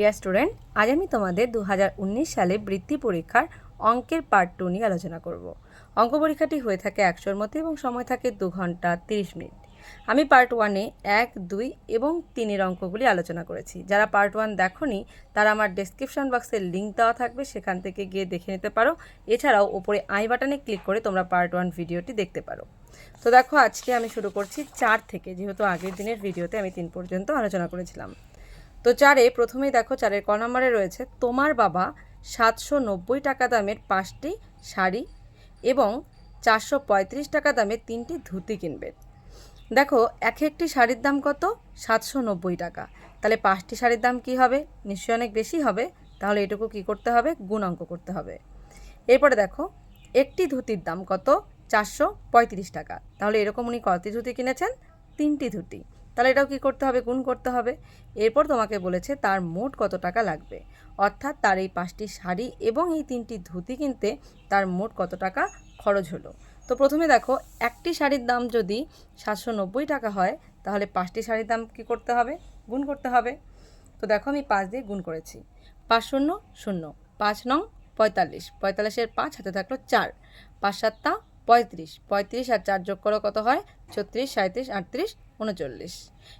Dear student আজ আমি তোমাদের দু হাজার উনিশ সালে বৃত্তি পরীক্ষার অঙ্কের পার্ট টু নিয়ে আলোচনা করব। অঙ্ক পরীক্ষাটি হয়ে থাকে একশোর মতো এবং সময় থাকে দু ঘণ্টা তিরিশ মিনিট। আমি পার্ট ওয়ানে এক, দুই এবং তিনের অঙ্কগুলি আলোচনা করেছি। যারা পার্ট ওয়ান দেখনি, তারা আমার ডেসক্রিপশন বক্সের লিঙ্ক দেওয়া থাকবে, সেখান থেকে গিয়ে দেখে নিতে পারো। এছাড়াও ওপরে আই বাটনে ক্লিক করে তোমরা পার্ট ওয়ান ভিডিওটি দেখতে পারো। তো দেখো, আজকে আমি শুরু করছি চার থেকে, যেহেতু আগের দিনের ভিডিওতে আমি তিন পর্যন্ত আলোচনা করেছিলাম। তো চারে প্রথমেই দেখো চারের ক নম্বরে রয়েছে, তোমার বাবা সাতশো নব্বই টাকা দামের পাঁচটি শাড়ি এবং চারশো পঁয়ত্রিশ টাকা দামের তিনটি ধুতি কিনবেন দেখো এক একটি শাড়ির দাম কত? সাতশো নব্বই টাকা। তাহলে পাঁচটি শাড়ির দাম কি হবে? নিশ্চয়ই অনেক বেশি হবে। তাহলে এটুকু কি করতে হবে? গুণ অঙ্ক করতে হবে। এরপরে দেখো, একটি ধুতির দাম কত? চারশো পঁয়ত্রিশ টাকা। তাহলে এরকম উনি কতটি ধুতি কিনেছেন? তিনটি ধুতি। তাহলে এটাও কি করতে হবে? গুণ করতে হবে। এরপর তোমাকে বলেছে তার মোট কত টাকা লাগবে? অর্থাৎ তার এই পাঁচটি শাড়ি এবং এই তিনটি ধুতি কিনতে তার মোট কত টাকা খরচ হলো? তো প্রথমে দেখো, একটি শাড়ির দাম যদি সাতশো নব্বই টাকা হয়, তাহলে পাঁচটি শাড়ির দাম কি করতে হবে? গুণ করতে হবে। তো দেখো, আমি পাঁচ দিয়ে গুণ করেছি। পাঁচ শূন্য শূন্য। পাঁচ নং পঁয়তাল্লিশ। পঁয়তাল্লিশের পাঁচ হাতে থাকল চার। পাঁচ সাতটা পঁয়ত্রিশ। পঁয়ত্রিশ আর চার যোগ করো কত হয়? ছত্রিশ সাঁত্রিশ আটত্রিশ। উনচল্লিশ।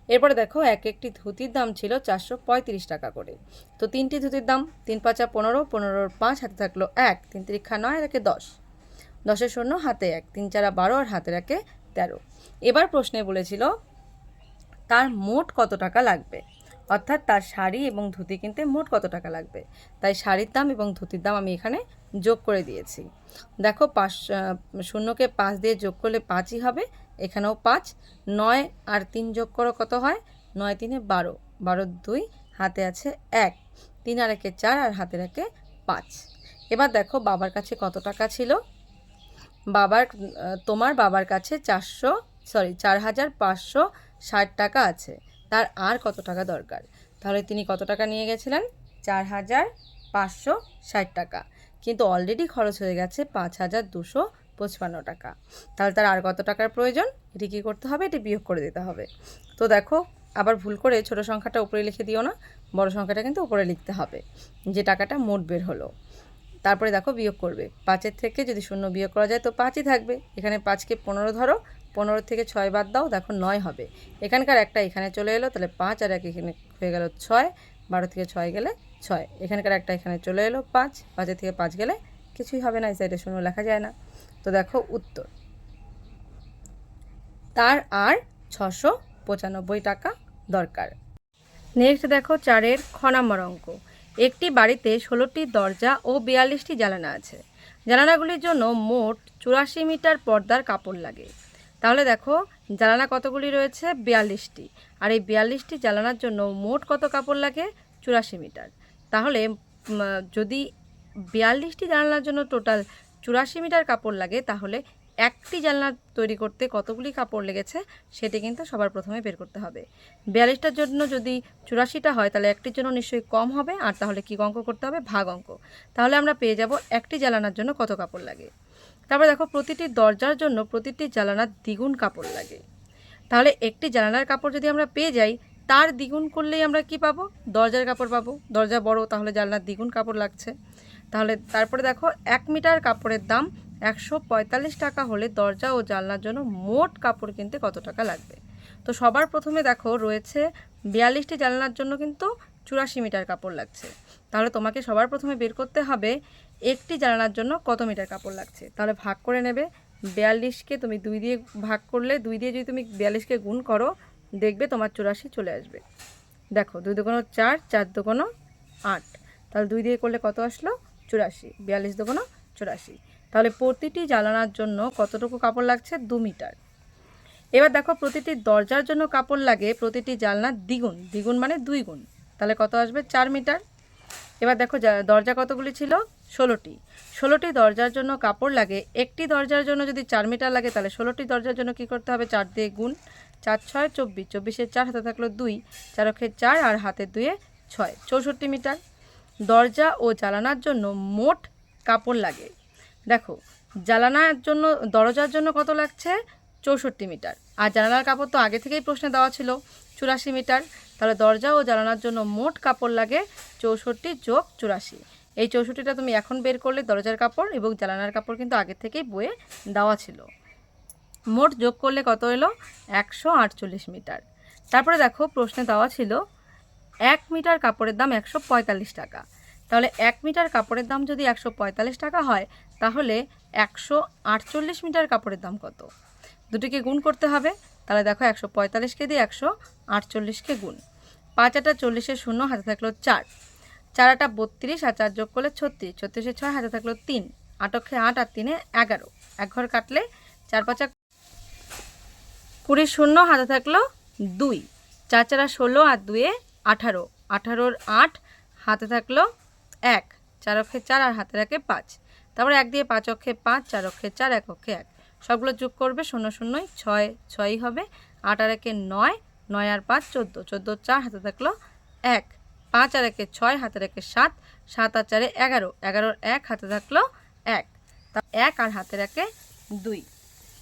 এরপরে দেখো, এক একটি ধুতির দাম ছিল চারশো পঁয়ত্রিশ টাকা করে। তো তিনটি ধুতির দাম, তিন পাঁচা পনেরো, পনেরোর পাঁচ, হাতে থাকল এক, তিন তিরিক্ষা নয় একে দশ। দশের শূন্য, হাতে এক, তিন চারা বারো, আর হাতে রাখে তেরো। এবার প্রশ্নে বলেছিল, তার মোট কত টাকা লাগবে? অর্থাৎ তার শাড়ি এবং ধুতি কিনতে মোট কত টাকা লাগবে? তাই শাড়ির দাম এবং ধুতির দাম আমি এখানে যোগ করে দিয়েছি। দেখো, পাঁচ শূন্যকে পাঁচ দিয়ে যোগ করলে পাঁচই হবে এখানেও পাঁচ, নয় আর তিন যোগ করো কত হয়? নয় তিনে বারো। বারো দুই, হাতে আছে এক। তিন আর একে চার আর হাতে রাখে পাঁচ। এবার দেখো বাবার কাছে কত টাকা ছিল? বাবার, তোমার বাবার কাছে চারশো সরি চার হাজার পাঁচশো ষাট টাকা আছে। তার আর কত টাকা দরকার? তাহলে তিনি কত টাকা নিয়ে গেছিলেন? চার হাজার পাঁচশো ষাট টাকা। কিন্তু অলরেডি খরচ হয়ে গেছে পাঁচ হাজার দুশো পঁচপান্ন টাকা। তাহলে তার আর কত টাকার প্রয়োজন? এটি কী করতে হবে? এটি বিয়োগ করে দিতে হবে। তো দেখো, আবার ভুল করে ছোট সংখ্যাটা উপরে লিখে দিও না, বড় সংখ্যাটা কিন্তু উপরে লিখতে হবে। যে টাকাটা মোট বের হলো। তারপরে দেখো বিয়োগ করবে। পাঁচের থেকে যদি শূন্য বিয়োগ করা যায়, তো পাঁচই থাকবে। এখানে পাঁচকে পনেরো ধরো, পনেরো থেকে ছয় বাদ দাও, দেখো নয় হবে। এখানকার একটা এখানে চলে এলো, তাহলে পাঁচ আর এক এখানে হয়ে গেল ছয়, বারো থেকে ছয় গেলে ছয়। এখানকার একটা এখানে চলে এলো পাঁচ, পাঁচের থেকে পাঁচ গেলে কিছুই হবে না, এই সাইডে শূন্য লেখা যায় না। তো দেখো উত্তর। তার আর ছশো পঁচানব্বই টাকা দরকার। নেক্সট দেখো চারের খ অঙ্ক। একটি বাড়িতে ষোলোটি দরজা ও বিয়াল্লিশটি জানালা আছে। জানালাগুলির জন্য মোট চুরাশি মিটার পর্দার কাপড় লাগে। তাহলে দেখো জানালা কতগুলি রয়েছে? বিয়াল্লিশটি। আর এই বিয়াল্লিশটি জানালার জন্য মোট কত কাপড় লাগে? চুরাশি মিটার। তাহলে যদি বিয়াল্লিশটি জানালার জন্য টোটাল চুরাশি মিটার কাপড় লাগে, তাহলে একটি জানলা তৈরি করতে কতগুলি কাপড় লেগেছে সেটি কিন্তু সবার প্রথমে বের করতে হবে। বিয়াল্লিশটার জন্য যদি চুরাশিটা হয়, তাহলে একটির জন্য নিশ্চয়ই কম হবে, আর তাহলে কী অঙ্ক করতে হবে? ভাগ অঙ্ক। তাহলে আমরা পেয়ে যাব একটি জ্বালানার জন্য কত কাপড় লাগে। তারপরে দেখো, প্রতিটি দরজার জন্য প্রতিটি জ্বালানার দ্বিগুণ কাপড় লাগে। তাহলে একটি জানালার কাপড় যদি আমরা পেয়ে যাই, তার দ্বিগুণ করলেই আমরা কি পাবো? দরজার কাপড় পাবো। দরজা বড়, তাহলে জানলার দ্বিগুণ কাপড় লাগছে। তাহলে তারপরে দেখো, এক মিটার কাপড়ের দাম একশো পঁয়তাল্লিশ টাকা হলে দরজা ও জানলার জন্য মোট কাপড় কিনতে কত টাকা লাগবে? তো সবার প্রথমে দেখো, রয়েছে বিয়াল্লিশটি জানলার জন্য কিন্তু চুরাশি মিটার কাপড় লাগছে। তাহলে তোমাকে সবার প্রথমে বের করতে হবে, একটি জানালার জন্য কত মিটার কাপড় লাগছে? তাহলে ভাগ করে নেবে, বিয়াল্লিশকে তুমি দুই দিয়ে ভাগ করলে, দুই দিয়ে যদি তুমি বিয়াল্লিশকে গুণ করো, দেখবে তোমার চুরাশি চলে আসবে। দেখো, দুই দুগুণ চার চার দুগুণ আট। তাহলে দুই দিয়ে করলে কত আসলো? চুরাশি, বিয়াল্লিশ দুগুণ চুরাশি। তাহলে প্রতিটি জ্বালানার জন্য কতটুকু কাপড় লাগছে? দু মিটার। এবার দেখো প্রতিটি দরজার জন্য কাপড় লাগে, প্রতিটি জানলার দ্বিগুণ। দ্বিগুণ মানে দুই গুণ। তাহলে কত আসবে? চার মিটার। এবার দেখো দরজা কতগুলি ছিল? ষোলোটি। ষোলোটি দরজার জন্য কাপড় লাগে, একটি দরজার জন্য যদি চার মিটার লাগে, তাহলে ষোলোটি দরজার জন্য কি করতে হবে? চার দিয়ে গুণ। চার ছয়, চব্বিশ। চব্বিশের চার হাতে থাকল দুই। চার অক্ষে চার আর হাতের দুয়ে ছয়। চৌষট্টি মিটার। দরজা ও জ্বালানার জন্য মোট কাপড় লাগে। দেখো জ্বালানার জন্য, দরজার জন্য কত লাগছে? চৌষট্টি মিটার। আর জানালার কাপড় তো আগে থেকেই প্রশ্নে দেওয়া ছিল, চুরাশি মিটার। তাহলে দরজা ও জানালার জন্য মোট কাপড় লাগে চৌষট্টি যোগ চুরাশি। এই চৌষট্টিটা তুমি এখন বের করলে দরজার কাপড় এবং জানালার কাপড় কিন্তু আগে থেকেই বয়ে দেওয়া ছিল। মোট যোগ করলে কত এলো? একশো আটচল্লিশ মিটার। তারপরে দেখো, প্রশ্নে দেওয়া ছিল এক মিটার কাপড়ের দাম একশো পঁয়তাল্লিশ টাকা। তাহলে এক মিটার কাপড়ের দাম যদি একশো পঁয়তাল্লিশ টাকা হয়, তাহলে একশো আটচল্লিশ মিটার কাপড়ের দাম কত? দুটিকে গুণ করতে হবে। তাহলে দেখো একশো পঁয়তাল্লিশকে দিয়ে একশো আটচল্লিশকে গুণ। পাঁচ আটা চল্লিশের শূন্য, হাতে থাকল চার। চার আটা বত্রিশ, আর চার যোগ করলে ছত্রিশ। ছত্রিশে ছয়, হাতে থাকল তিন। আটকে আট আর তিনে এগারো। এক ঘর কাটলে চার পাঁচা কুড়ি শূন্য, হাতে থাকল দুই। চার চারা ষোলো, আর দুয়ে আঠারো। আঠারোর আট, হাতে থাকল এক। চার অক্ষে চার আর হাতে রাখে পাঁচ। তারপরে এক দিয়ে পাঁচ অক্ষে পাঁচ, চার অক্ষে চার, এক অক্ষে এক। সবগুলো যোগ করবে শূন্য শূন্যই ছয়, ছয়ই হবে। আট আর একে নয় নয় আর পাঁচ চোদ্দ। চোদ্দ চার, হাতে থাকল এক। পাঁচ আর একে ছয় হাতে রেখে সাত। সাত আর চারে এগারো। এগারোর এক, হাতে থাকল এক। তা এক আর হাতে রাখে দুই।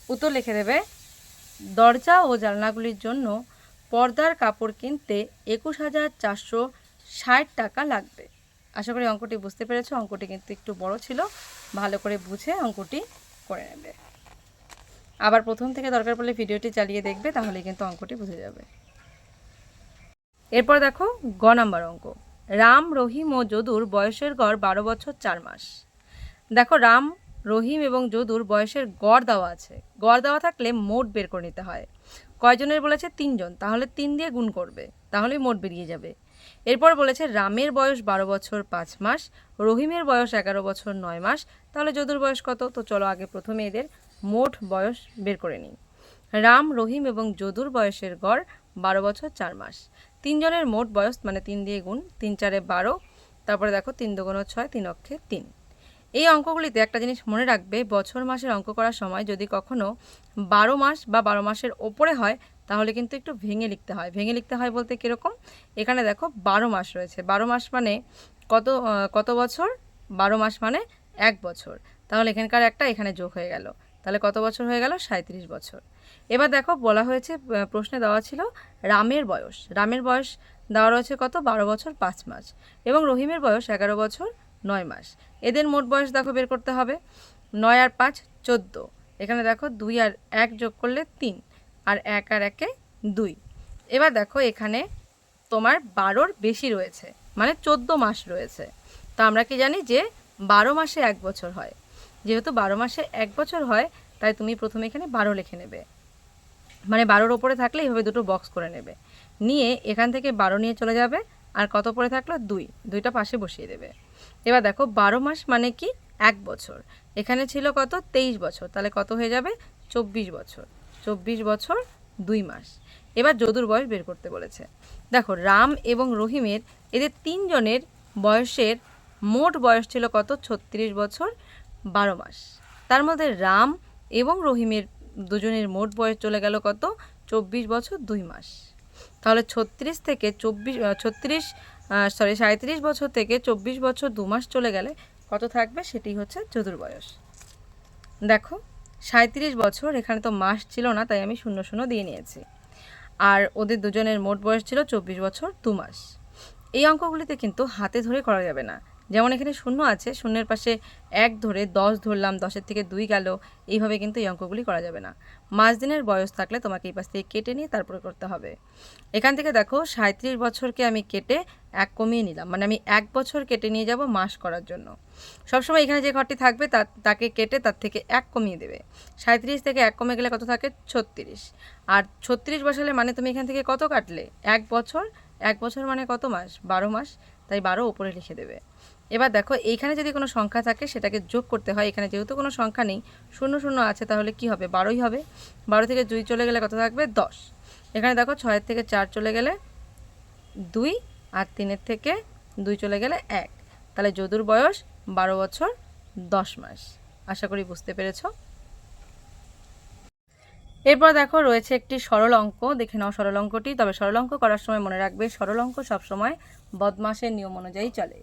উত্তর লিখে দেবে, দরজা ও জানলাগুলির জন্য পর্দার কাপড় কিনতে একুশ হাজার চারশো ষাট টাকা লাগবে। আশা করি অঙ্কটি বুঝতে পেরেছ। অঙ্কটি কিন্তু একটু বড় ছিল। ভালো করে বুঝে অঙ্কটি করে নেবে। আবার প্রথম থেকে দরকার পড়লে ভিডিওটি চালিয়ে দেখবে তাহলে কিন্তু অঙ্কটি বুঝে যাবে। এরপর দেখো, গ নাম্বার অঙ্ক। রাম, রহিম ও যদুর বয়সের গড় বারো বছর চার মাস। দেখো, রাম, রহিম এবং যদুর বয়সের গড় দেওয়া আছে। গড় দেওয়া থাকলে মোট বের করে নিতে হয়। কয়জনের বলেছে? তিনজন। তাহলে তিন দিয়ে গুণ করবে। তাহলেই মোট বেরিয়ে যাবে। এরপর বলেছে, রামের বয়স বারো বছর পাঁচ মাস, রহিমের বয়স এগারো বছর নয় মাস। তাহলে যদুর বয়স কত? তো চলো আগে প্রথমে এদের মোট বয়স বের করে নিই। রাম, রহিম এবং যদুর বয়সের গড় বারো বছর চার মাস। তিনজনের মোট বয়স মানে তিন দিয়ে গুণ, তিন চারে বারো, তারপরে দেখো তিন দুগুণ ছয়, তিন অক্ষে তিন। এই অঙ্কগুলিতে একটা জিনিস মনে রাখবে, বছর মাসের অঙ্ক করার সময় যদি কখনো বারো মাস বা বারো মাসের ওপরে হয়, তাহলে কিন্তু একটু ভেঙে লিখতে হয়। ভেঙে লিখতে হয় বলতে কীরকম? এখানে দেখো বারো মাস রয়েছে। বারো মাস মানে কত কত বছর? বারো মাস মানে এক বছর। তাহলে এখানকার একটা, এখানে যোগ হয়ে গেল। তাহলে কত বছর হয়ে গেল? সাঁত্রিশ বছর। এবার দেখো বলা হয়েছে প্রশ্নে দেওয়া ছিল রামের বয়স। রামের বয়স দেওয়া রয়েছে কত? বারো বছর পাঁচ মাস। এবং রহিমের বয়স এগারো বছর নয় মাস। এদের মোট বয়স দেখো বের করতে হবে, নয় আর পাঁচ, চোদ্দ। এখানে দেখো দুই আর এক যোগ করলে তিন, আর এক আর একে দুই। এবার দেখো এখানে তোমার বারোর বেশি রয়েছে মানে চোদ্দ মাস রয়েছে। তো আমরা কি জানি যে বারো মাসে এক বছর হয়। যেহেতু বারো মাসে এক বছর হয়, তাই তুমি প্রথমে এখানে বারো লিখে নেবে। মানে বারোর ওপরে থাকলে এইভাবে দুটো বক্স করে নেবে। নিয়ে এখান থেকে বারো নিয়ে চলে যাবে, আর কত পরে থাকল? দুই। দুইটা পাশে বসিয়ে দেবে। এবার দেখো বারো মাস মানে কি? এক বছর। এখানে ছিল কত? তেইশ বছর। তাহলে কত হয়ে যাবে? চব্বিশ বছর। চব্বিশ বছর, দুই মাস। এবার যদুর বয়স বের করতে বলেছে। দেখো, রাম এবং রহিমের এদের তিনজনের বয়সের মোট বয়স ছিল কত? ছত্রিশ বছর, বারো মাস। তার মধ্যে রাম এবং রহিমের দুজনের মোট বয়স চলে গেল কত? চব্বিশ বছর, দুই মাস। তাহলে ছত্রিশ থেকে চব্বিশ ছত্রিশ সরি সাঁত্রিশ বছর থেকে চব্বিশ বছর দু মাস চলে গেলে কত থাকবে? সেটি হচ্ছে চতুর বয়স। দেখো সাঁত্রিশ বছর, এখানে তো মাস ছিল না, তাই আমি শূন্য শূন্য দিয়ে নিয়েছি। আর ওদের দুজনের মোট বয়স ছিল চব্বিশ বছর দু মাস। এই অঙ্কগুলিতে কিন্তু হাতে ধরে করা যাবে না। যেমন এখানে শূন্য আছে, শূন্যের পাশে এক ধরে দশ ধরলাম, দশের থেকে দুই গেল, এইভাবে কিন্তু এই অঙ্কগুলি করা যাবে না। মাস দিনের বয়স থাকলে তোমাকে এই পাশ থেকে কেটে নিয়ে তারপরে করতে হবে। এখান থেকে দেখো সাঁত্রিশ বছরকে আমি কেটে এক কমিয়ে নিলাম। মানে আমি এক বছর কেটে নিয়ে যাব মাস করার জন্য। সবসময় এখানে যে ঘরটি থাকবে তা, তাকে কেটে তার থেকে এক কমিয়ে দেবে। সাঁত্রিশ থেকে এক কমে গেলে কত থাকে? ছত্রিশ। আর ছত্রিশ বসালে মানে তুমি এখান থেকে কত কাটলে? এক বছর। এক বছর মানে কত মাস? বারো মাস। তাই বারো ওপরে লিখে দেবে। এবার দেখো এইখানে যদি কোনো সংখ্যা থাকে, সেটাকে যোগ করতে হয়। এখানে যেহেতু কোনো সংখ্যা নেই, শূন্য শূন্য আছে, তাহলে কি হবে? বারোই হবে। বারো থেকে দুই চলে গেলে কত থাকবে? দশ। এখানে দেখো ছয়ের থেকে চার চলে গেলে দুই আর তিনের থেকে দুই চলে গেলে এক। তাহলে যদুর বয়স বারো বছর দশ মাস। আশা করি বুঝতে পেরেছ? এরপর দেখো রয়েছে একটি সরল অঙ্ক দেখে নাও সরল অঙ্কটি তবে সরল অঙ্ক করার সময় মনে রাখবে সরল অঙ্ক সবসময় বদমাসের নিয়ম অনুযায়ী চলে।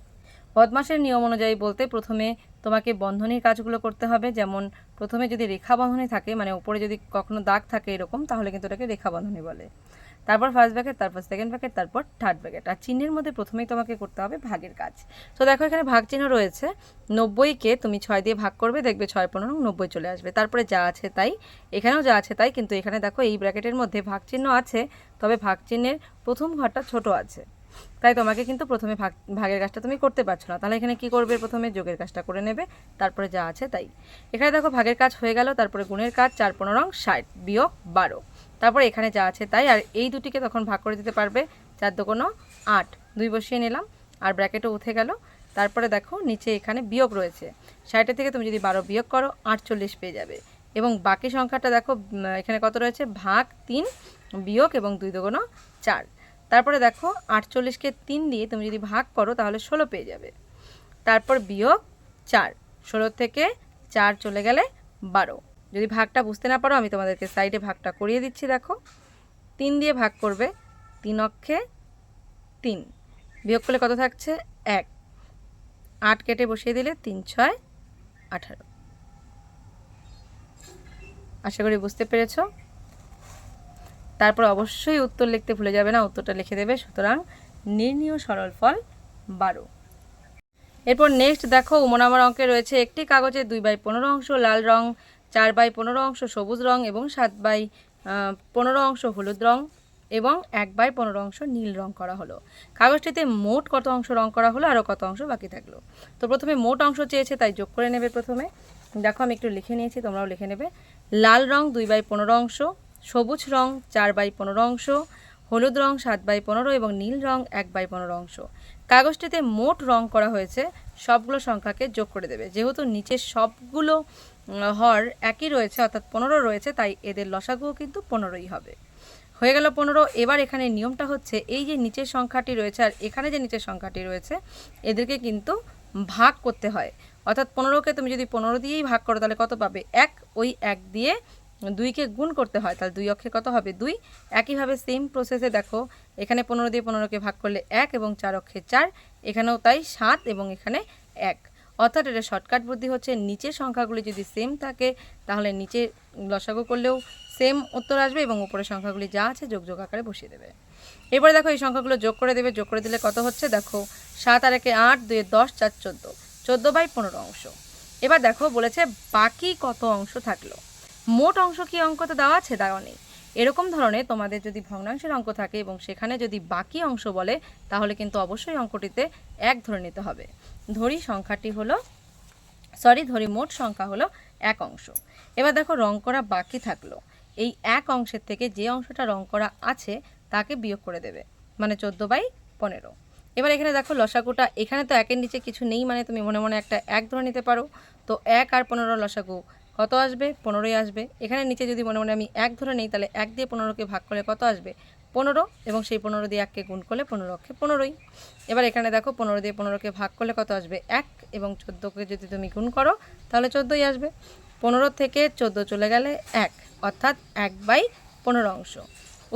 বদমাসের নিয়ম অনুযায়ী বলতে প্রথমে তোমাকে বন্ধনীর কাজগুলো করতে হবে। যেমন প্রথমে যদি রেখা বন্ধনী থাকে মানে উপরে যদি কখনো দাগ থাকে এরকম, তাহলে কিন্তু ওটাকে রেখা বন্ধনী বলে। তারপর ফার্স্ট ব্যাকেট তারপর সেকেন্ড ব্র্যাকেট তারপর থার্ড ব্র্যাকেট আর চিহ্নের মধ্যে প্রথমেই তোমাকে করতে হবে ভাগের কাজ। তো দেখো এখানে ভাগ চিহ্ন রয়েছে। নব্বইকে তুমি ছয় দিয়ে ভাগ করবে, দেখবে ছয়, পনেরো, নব্বই চলে আসবে। তারপরে যা আছে তাই, এখানেও যা আছে তাই, কিন্তু এখানে দেখো এই ব্র্যাকেটের মধ্যে ভাগ চিহ্ন আছে, তবে ভাগ চিহ্নের প্রথম ঘরটা ছোট আছে। তাই তোমাকে কিন্তু প্রথমে ভাগ, ভাগের কাজটা তুমি করতে পারছ না। তাহলে এখানে কি করবে? প্রথমে যোগের কাজটা করে নেবে, তারপরে যা আছে তাই। এখানে দেখো ভাগের কাজ হয়ে গেল, তারপরে গুণের কাজ চার পনেরো ষাট বিয়োগ বারো। তারপরে এখানে যা আছে তাই, আর এই দুটিকে তখন ভাগ করে দিতে পারবে চার দোকানো আট। দুই বসিয়ে নিলাম, আর ব্র্যাকেটও উঠে গেল। তারপরে দেখো নিচে এখানে বিয়োগ রয়েছে। ষাটের থেকে তুমি যদি বারো বিয়োগ করো, আটচল্লিশ পেয়ে যাবে। এবং বাকি সংখ্যাটা দেখো এখানে কত রয়েছে? ভাগ তিন বিয়োগ এবং দুই দোকানো চার। তারপরে দেখো আটচল্লিশকে তিন দিয়ে তুমি যদি ভাগ করো তাহলে ষোলো পেয়ে যাবে। তারপর বিয়োগ চার। ষোলো থেকে চার চলে গেলে বারো। যদি ভাগটা বুঝতে না পারো, আমি তোমাদেরকে সাইডে ভাগটা করিয়ে দিচ্ছি, দেখো। তিন দিয়ে ভাগ করবে তিন অক্ষে তিন। বিয়োগ করলে কত থাকছে? এক। আট কেটে বসিয়ে দিলে তিন, ছয়, আঠারো। আশা করি বুঝতে পেরেছ? তারপর অবশ্যই উত্তর লিখতে ভুলে যাবে না, উত্তরটা লিখে দেবে। সুতরাং নির্ণীয় সরল ফল বারো। এরপর নেক্সট দেখো উমনামার অঙ্কে রয়েছে একটি কাগজে দুই বাই পনেরো অংশ, লাল রং চার বাই পনেরো অংশ, সবুজ রং এবং সাত বাই পনেরো অংশ হলুদ রং এবং এক বাই পনেরো অংশ নীল রং করা হলো। কাগজটিতে মোট কত অংশ রং করা হলো আরও কত অংশ বাকি থাকল? তো প্রথমে মোট অংশ চেয়েছে, তাই যোগ করে নেবে প্রথমে। দেখো, আমি একটু লিখে নিয়েছি, তোমরাও লিখে নেবে। লাল রং দুই বাই পনেরো অংশ সবুজ রং চার বাই পনেরো অংশ, হলুদ রং সাত বাই পনেরো এবং নীল রং এক বাই পনেরো অংশ। কাগজটিতে মোট রং করা হয়েছে, সবগুলো সংখ্যাকে যোগ করে দেবে। যেহেতু নিচের সবগুলো হর একই রয়েছে, অর্থাৎ পনেরো রয়েছে, তাই এদের লসাগুও কিন্তু পনেরোই হবে। হয়ে গেল পনেরো, এবার এখানে নিয়মটা হচ্ছে, এই যে নিচের সংখ্যাটি রয়েছে আর এখানে যে নিচের সংখ্যাটি রয়েছে, এদেরকে কিন্তু ভাগ করতে হয়। অর্থাৎ পনেরোকে তুমি যদি পনেরো দিয়েই ভাগ করো, তাহলে কত পাবে? এক, ওই এক দিয়ে দুইকে গুণ করতে হয়, তাহলে দুই অক্ষে কত হবে? দুই। একইভাবে সেম প্রসেসে দেখো, এখানে পনেরো দিয়ে পনেরোকে ভাগ করলে এক এবং চার অক্ষে চার, এখানেও তাই সাত এবং এখানে এক। অর্থাৎ এটা শর্টকাট বুদ্ধি হচ্ছে, নিচের সংখ্যাগুলি যদি সেম থাকে, তাহলে নিচে লসাগু করলেও সেম উত্তর আসবে এবং উপরের সংখ্যাগুলি যা আছে যোগ যোগ আকারে বসিয়ে দেবে। এবারে দেখো, এই সংখ্যাগুলো যোগ করে দেবে, যোগ করে দিলে কত হচ্ছে? দেখো, সাত আর একে আট, দুয়ে দশ, চার, চোদ্দ। চোদ্দ বাই পনেরো অংশ। এবার দেখো, বলেছে বাকি কত অংশ থাকল? মোট অংশ কি অঙ্ক তো দেওয়া আছে? দেওয়া নেই। এরকম ধরনের তোমাদের যদি ভগ্নাংশের অঙ্ক থাকে এবং সেখানে যদি বাকি অংশ বলে, তাহলে কিন্তু অবশ্যই অঙ্কটিতে এক ধরে নিতে হবে। ধরি সংখ্যাটি হলো সরি ধরি মোট সংখ্যা হলো এক অংশ। এবার দেখো রং করা বাকি থাকল। এই এক অংশের থেকে যে অংশটা রং করা আছে, তাকে বিয়োগ করে দেবে মানে চোদ্দ বাই পনেরো। এবার এখানে দেখো লসাগুটা, এখানে তো একের নিচে কিছু নেই মানে তুমি মনে মনে একটা এক ধরে নিতে পারো। তো এক আর পনেরো লসাগু কত আসবে? পনেরোই আসবে। এখানে নিচে যদি মনে মনে আমি এক ধরে নিই, তাহলে এক দিয়ে পনেরোকে ভাগ করলে কত আসবে? পনেরো, এবং সেই পনেরো দিয়ে এককে গুণ করলে পনেরো, অক্ষে পনেরোই। এবার এখানে দেখো, পনেরো দিয়ে পনেরোকে ভাগ করলে কত আসবে? এক, এবং চোদ্দোকে যদি তুমি গুণ করো, তাহলে চোদ্দোই আসবে। পনেরো থেকে চোদ্দ চলে গেলে এক, অর্থাৎ এক বাই পনেরো অংশ।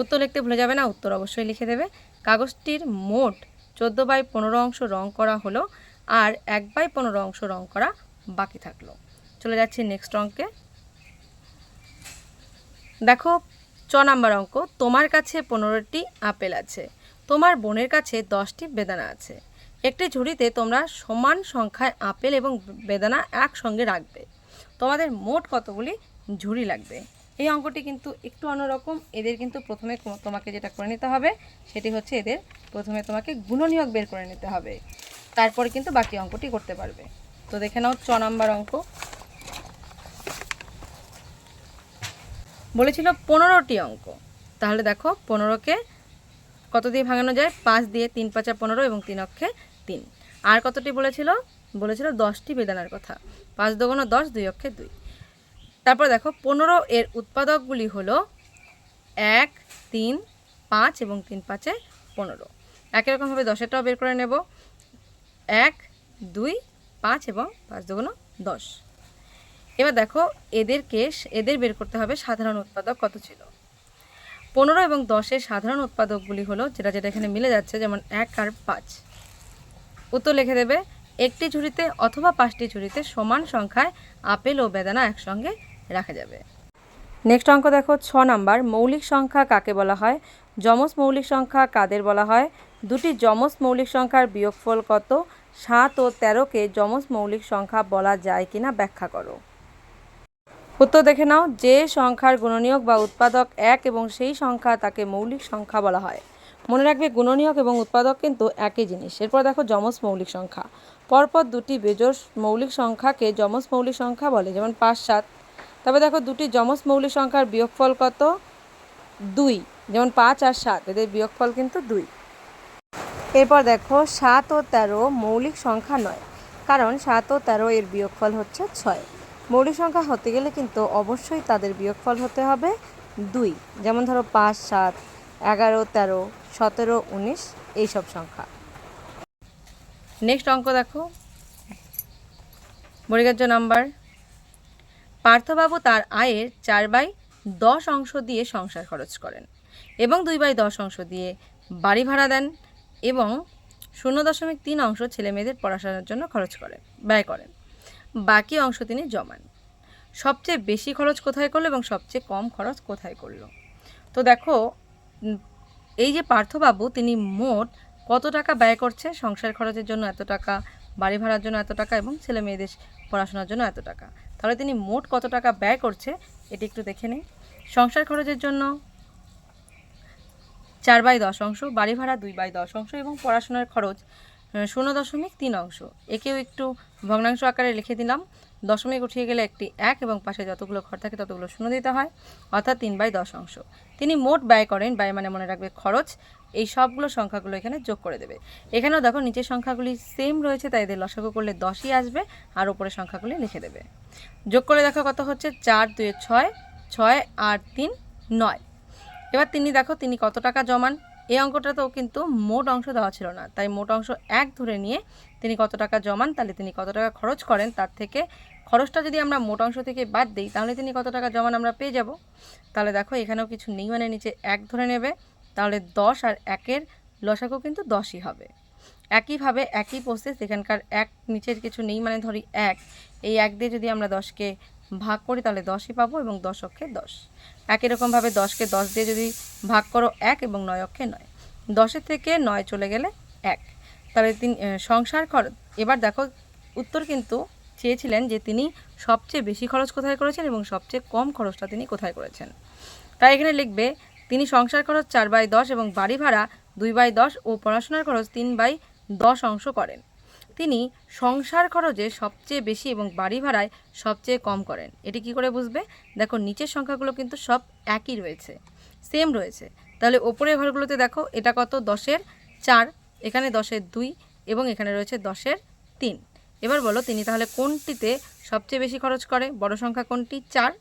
উত্তর লিখতে ভুলে যাবে না, উত্তর অবশ্যই লিখে দেবে। কাগজটির মোট চোদ্দ বাই পনেরো অংশ রং করা হলো, আর এক বাই পনেরো অংশ রং করা বাকি থাকল। চলে যাচ্ছি নেক্সট অঙ্কে। দেখো চ নাম্বার অঙ্ক, তোমার কাছে পনেরোটি আপেল আছে, তোমার বোনের কাছে দশটি বেদানা আছে। একটি ঝুড়িতে তোমরা সমান সংখ্যায় আপেল এবং বেদানা একসঙ্গে রাখবে। তোমাদের মোট কতগুলি ঝুড়ি লাগবে? এই অঙ্কটি কিন্তু একটু অন্যরকম। এদের কিন্তু প্রথমে তোমাকে যেটা করে নিতে হবে, সেটি হচ্ছে এদের প্রথমে তোমাকে গুণনীয়ক বের করে নিতে হবে। তারপরে কিন্তু বাকি অঙ্কটি করতে পারবে। তো দেখে নাও চ নাম্বার অঙ্ক। বলেছিল পনেরোটি অঙ্ক। তাহলে দেখো পনেরোকে কত দিয়ে ভাঙানো যায়? পাঁচ দিয়ে তিন পাঁচা পনেরো এবং তিন অক্ষে তিন। আর কতটি বলেছিল? বলেছিল দশটি বেদানার কথা। পাঁচ দোকানো দশ, দুই অক্ষে দুই। তারপর দেখো পনেরো এর উৎপাদকগুলি হলো এক, তিন, পাঁচ এবং তিন পাঁচে পনেরো। একই রকমভাবে দশেরটাও বের করে নেব। এক, দুই, পাঁচ এবং পাঁচ দুগুণ দশ। এবার দেখো এদেরকে এদের বের করতে হবে সাধারণ উৎপাদক কত ছিল? পনেরো এবং দশের সাধারণ উৎপাদকগুলি হলো, যেটা যেটা এখানে মিলে যাচ্ছে, যেমন এক আর পাঁচ। উত্তর লিখে দেবে, একটি ঝুড়িতে অথবা পাঁচটি ঝুড়িতে সমান সংখ্যায় আপেল ও বেদানা একসঙ্গে রাখা যাবে। নেক্সট অঙ্ক দেখো, ছ নাম্বার, মৌলিক সংখ্যা কাকে বলা হয়? যমজ মৌলিক সংখ্যা কাদের বলা হয়? দুটি যমজ মৌলিক সংখ্যার বিয়োগফল কত? সাত ও তেরোকে যমজ মৌলিক সংখ্যা বলা যায় কিনা ব্যাখ্যা করো। উত্তর দেখে নাও, যে সংখ্যার গুণনীয়ক বা উৎপাদক এক এবং সেই সংখ্যা তাকে মৌলিক সংখ্যা বলা হয়। মনে রাখবে, গুণনীয়ক এবং উৎপাদক কিন্তু একই জিনিস। এরপর দেখো, যমজ মৌলিক সংখ্যা। পরপর দুটি বেজোড় মৌলিক সংখ্যাকে যমজ মৌলিক সংখ্যা বলে, যেমন পাঁচ, সাত। তবে দেখো, দুটি যমজ মৌলিক সংখ্যার বিয়োগফল কত? দুই। যেমন পাঁচ আর সাত, এদের বিয়োগফল কিন্তু দুই। এরপর দেখো, সাত ও তেরো মৌলিক সংখ্যা নয়, কারণ সাত ও তেরো এর বিয়োগফল হচ্ছে ছয়। মৌলিক সংখ্যা হতে গেলে কিন্তু অবশ্যই তাদের বিয়োগফল হতে হবে দুই। যেমন ধরো পাঁচ, সাত, এগারো, তেরো, সতেরো, উনিশ, এইসব সংখ্যা। নেক্সট অঙ্ক দেখো। বরিগার্য নাম্বার। পার্থবাবু তার আয়ের চার বাই দশ অংশ দিয়ে সংসার খরচ করেন এবং দুই বাই দশ অংশ দিয়ে বাড়ি ভাড়া দেন এবং শূন্য দশমিক তিন অংশ ছেলে মেয়েদের পড়াশোনার জন্য খরচ করেন ব্যয় করেন। বাকি অংশ তিনি জমান। সবচেয়ে বেশি খরচ কোথায় করল এবং সবচেয়ে কম খরচ কোথায় করল? তো দেখো এই যে পার্থবাবু, তিনি মোট কত টাকা ব্যয় করছে? সংসার খরচের জন্য এত টাকা, বাড়ি ভাড়ার জন্য এত টাকা এবং ছেলে মেয়েদের পড়াশোনার জন্য এত টাকা। তাহলে তিনি মোট কত টাকা ব্যয় করছে? এটি একটু দেখে নিই। সংসার খরচের জন্য চার বাই দশ অংশ, বাড়ি ভাড়া দুই বাই দশ অংশ এবং পড়াশোনার খরচ শূন্য দশমিক তিন অংশ। একেও একটু ভগ্নাংশ আকারে লিখে দিলাম। দশমিক উঠিয়ে গেলে একটি এক এবং পাশে যতগুলো ঘর থাকে ততগুলো শূন্য দিতে হয়, অর্থাৎ তিন বাই দশ অংশ। তিনি মোট ব্যয় করেন, ব্যয় মানে মনে রাখবে খরচ। এই সবগুলো সংখ্যাগুলো এখানে যোগ করে দেবে। এখানেও দেখো নিচের সংখ্যাগুলি সেম রয়েছে, তাই এদের লসাগু করলে দশই আসবে আর উপরের সংখ্যাগুলি লিখে দেবে। যোগ করে দেখো কত হচ্ছে? চার, দুয়ে ছয় ছয়, আট, তিন, নয়। এবার তিনি দেখো তিনি কত টাকা জমান? এই অঙ্কটাতেও কিন্তু মোট অংশ দেওয়া ছিল না। তাই মোট অংশ এক ধরে নিয়ে তিনি কত টাকা জমান, তাহলে তিনি কত টাকা খরচ করেন, তার থেকে খরচটা যদি আমরা মোট অংশ থেকে বাদ দিই, তাহলে তিনি কত টাকা জমান আমরা পেয়ে যাব? তাহলে দেখো, এখানেও কিছু নেই মানে নিচে এক ধরে নেবে, তাহলে দশ আর একের লসাগু কিন্তু দশই হবে। একইভাবে একই প্রসেস এখানকার এক, নিচের কিছু নেই মানে ধরি এক। এই এক দিয়ে যদি আমরা দশকে ভাগ করি, তাহলে দশই পাবো এবং দশ অক্ষে দশ। একই রকমভাবে দশকে দশ দিয়ে যদি ভাগ করো এক এবং নয় অক্ষে নয়। দশের থেকে নয় চলে গেলে এক। তাহলে তিন সংসার খরচ এবার দেখো উত্তর কিন্তু চেয়েছিলেন যে তিনি সবচেয়ে বেশি খরচ কোথায় করেছেন এবং সবচেয়ে কম খরচটা তিনি কোথায় করেছেন। তাই এখানে লিখবে, তিনি সংসার খরচ চার বাই দশ এবং বাড়ি ভাড়া দুই বাই দশ ও পড়াশোনার খরচ তিন বাই দশ অংশ করেন। তিনি সংসার খরচে সবচেয়ে বেশি এবং বাড়ি ভাড়ায় সবচেয়ে কম করেন। এটি কি করে বুঝবে? দেখো, নিচের সংখ্যাগুলো কিন্তু সব একই রয়েছে সেম রয়েছে। তাহলে ওপরের ঘরগুলোতে দেখো, এটা কত? দশের চার, এখানে দশের দুই এবং এখানে রয়েছে দশের তিন। এবার বলো, তিনি তাহলে কোনটিতে সবচেয়ে বেশি খরচ করে? বড় সংখ্যা কোনটি? চার।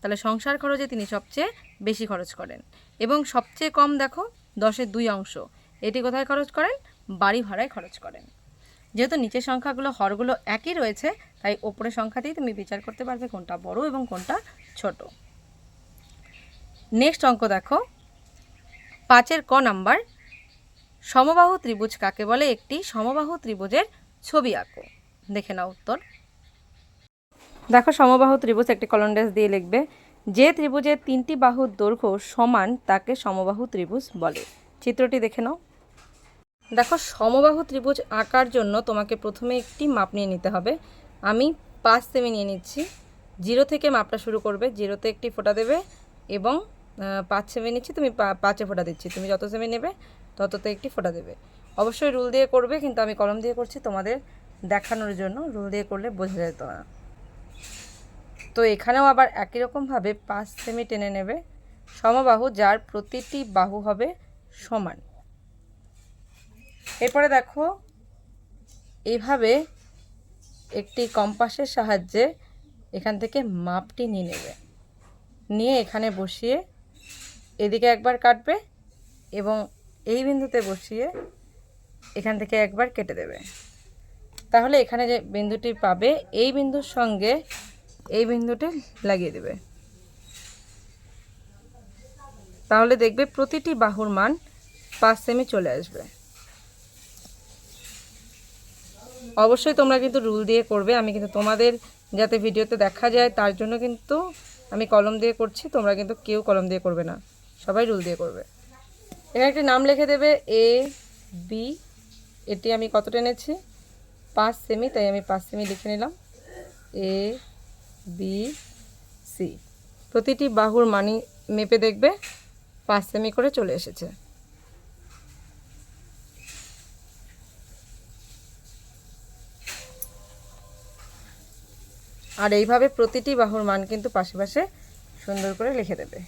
তাহলে সংসার খরচে তিনি সবচেয়ে বেশি খরচ করেন। এবং সবচেয়ে কম দেখো, দশের দুই অংশ। এটি কোথায় খরচ করেন? বাড়ি ভাড়ায় খরচ করেন। যেহেতু নিচের সংখ্যাগুলো, হরগুলো একই রয়েছে, তাই ওপরের সংখ্যাতেই তুমি বিচার করতে পারবে কোনটা বড় এবং কোনটা ছোট। নেক্সট অঙ্ক দেখো। পাঁচের ক নাম্বার। সমবাহু ত্রিভুজ কাকে বলে? একটি সমবাহু ত্রিভুজের ছবি আঁকো। দেখে নাও উত্তর। দেখো, সমবাহু ত্রিভুজ একটি কলন্ডাস দিয়ে লিখবে। যে ত্রিভুজের তিনটি বাহুর দৈর্ঘ্য সমান তাকে সমবাহু ত্রিভুজ বলে। চিত্রটি দেখে নাও। দেখো, সমবাহু ত্রিভুজ আঁকার জন্য তোমাকে প্রথমে একটি মাপ নিয়ে নিতে হবে। আমি পাঁচ সেমি নিয়ে নিচ্ছি। জিরো থেকে মাপটা শুরু করবে, জিরোতে একটি ফোঁটা দেবে এবং পাঁচ সেমি নিচ্ছি, তুমি পাঁচে ফোঁটা দিচ্ছি। তুমি যত সেমি নেবে, তততে একটি ফোঁটা দেবে। অবশ্যই রুল দিয়ে করবে, কিন্তু আমি কলম দিয়ে করছি তোমাদের দেখানোর জন্য। রুল দিয়ে করলে বোঝা যেত না তো এখানেও আবার একই রকমভাবে পাঁচ সেমি টেনে নেবে। সমবাহু যার প্রতিটি বাহু হবে সমান। এরপরে দেখো এইভাবে একটি কম্পাসের সাহায্যে এখান থেকে মাপটি নিয়ে নেবে। নিয়ে এখানে বসিয়ে এদিকে একবার কাটবে এবং এই বিন্দুতে বসিয়ে এখান থেকে একবার কেটে দেবে। তাহলে এখানে যে বিন্দুটি পাবে, এই বিন্দুর সঙ্গে এই বিন্দুটি লাগিয়ে দেবে। তাহলে দেখবে প্রতিটি বাহুর মান পাঁচ সেমি চলে আসবে। অবশ্যই তোমরা কিন্তু রুল দিয়ে করবে। আমি কিন্তু তোমাদের যাতে ভিডিওতে দেখা যায়, তার জন্য কিন্তু আমি কলম দিয়ে করছি। তোমরা কিন্তু কেউ কলম দিয়ে করবে না। সবাই রুল দিয়ে করবে। এখানে একটি নাম লিখে দেবে এ বি এটি আমি কত টেনেছি পাঁচ সেমি তাই আমি পাঁচ সেমি লিখে নিলাম। এ বি সি প্রতিটি বাহুর মানি মেপে দেখবে, পাঁচ সেমি করে চলে এসেছে। আর এইভাবে প্রতিটি বাহুর মান কিন্তু পাশে পাশে সুন্দর করে লিখে দেবে।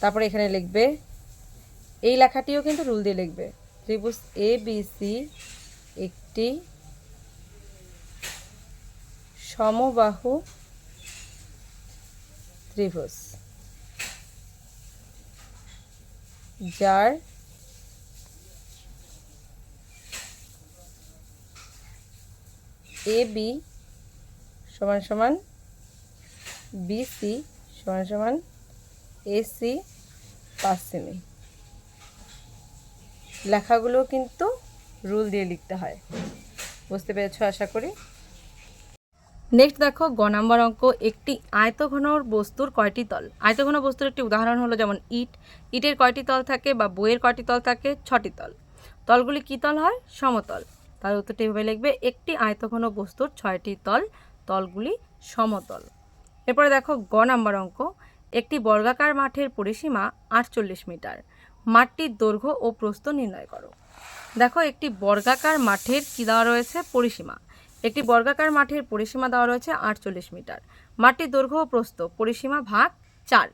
তারপরে এখানে লিখবে, এই লেখাটিও কিন্তু রুল দিয়ে লিখবে, ত্রিভুজ এ বি সি একটি সমবাহু ত্রিভুজ যার এ বি সমান সমান বিসি সমান সমান এসি পাঁচ সেমি লেখাগুলো কিন্তু রুল দিয়ে লিখতে হয়। বুঝতে পেরেছ আশা করি? নেক্সট দেখো, গ নাম্বার অঙ্ক, একটি আয়তঘন বস্তুর কয়টি তল? আয়তঘন বস্তুর একটি উদাহরণ হলো যেমন ইট। ইটের কয়টি তল থাকে বা বইয়ের কয়টি তল থাকে? ছটি তল। তলগুলি কী তল হয়? সমতল। তার উত্তরটি এভাবে লিখবে, একটি আয়তঘন বস্তুর ছয়টি তল তলগুলি সমতল। এরপরে দেখো গ নাম্বার অঙ্ক। একটি বর্গাকার মাঠের পরিসীমা আটচল্লিশ মিটার। মাঠটির দৈর্ঘ্য ও প্রস্থ নির্ণয় করো। দেখো একটি বর্গাকার মাঠের কী দেওয়া রয়েছে? পরিসীমা। একটি বর্গাকার মাঠের পরিসীমা দেওয়া রয়েছে আটচল্লিশ মিটার। মাঠটির দৈর্ঘ্য ও প্রস্থ, পরিসীমা ভাগ চার।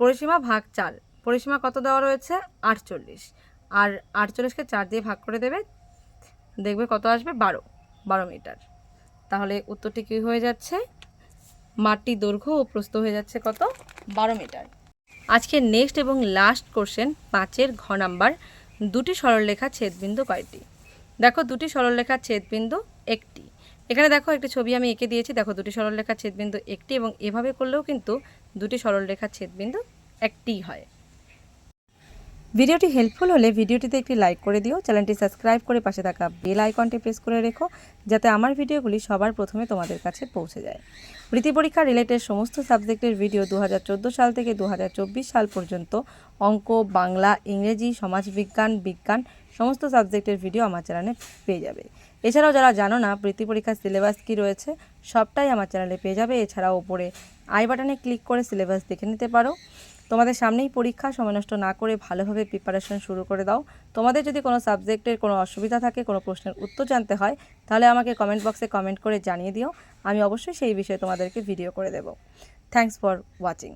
পরিসীমা ভাগ চার। পরিসীমা কত দেওয়া রয়েছে? আটচল্লিশ। আর আটচল্লিশকে চার দিয়ে ভাগ করে দেবে, দেখবে কত আসবে? বারো। বারো মিটার। তাহলে উত্তরটি কী হয়ে যাচ্ছে? মাঠটির দৈর্ঘ্য ও প্রস্থ হয়ে যাচ্ছে কত? বারো মিটার। আজকে নেক্সট এবং লাস্ট কোশ্চেন পাঁচের ঘ নাম্বার দুটি সরলরেখা ছেদবিন্দু কয়টি? দেখো, দুটি সরলরেখার ছেদবিন্দু একটি। এখানে দেখো, একটি ছবি আমি এঁকে দিয়েছি। দেখো, দুটি সরলরেখার ছেদবিন্দু একটি এবং এভাবে করলেও কিন্তু দুটি সরলরেখার ছেদবিন্দু একটিই হয়। ভিডিওটি হেল্পফুল হলে ভিডিওটিতে একটি লাইক করে দিও। চ্যানেলটি সাবস্ক্রাইব করে পাশে থাকা বেল আইকনটি প্রেস করে রেখো, যাতে আমার ভিডিওগুলি সবার প্রথমে তোমাদের কাছে পৌঁছে যায়। বৃত্তি পরীক্ষা রিলেটেড সমস্ত সাবজেক্টের ভিডিও দু হাজার চোদ্দ সাল থেকে দু হাজার চব্বিশ সাল পর্যন্ত, অঙ্ক, বাংলা, ইংরেজি সমাজবিজ্ঞান বিজ্ঞান সমস্ত সাবজেক্টের ভিডিও আমার চ্যানেলে পেয়ে যাবে। এছাড়াও যারা জানো না বৃত্তি পরীক্ষার সিলেবাস কী রয়েছে, সবটাই আমার চ্যানেলে পেয়ে যাবে। এছাড়াও ওপরে আই বাটনে ক্লিক করে সিলেবাস দেখে নিতে পারো। তোমাদের সামনেই পরীক্ষা, সময় নষ্ট না করে ভালোভাবে প্রিপারেশন শুরু করে দাও। তোমাদের যদি কোনো সাবজেক্টের কোনো অসুবিধা থাকে, কোনো প্রশ্নের উত্তর জানতে হয়, তাহলে আমাকে কমেন্ট বক্সে কমেন্ট করে জানিয়ে দিও। আমি অবশ্যই সেই বিষয়ে তোমাদেরকে ভিডিও করে দেব। Thanks for watching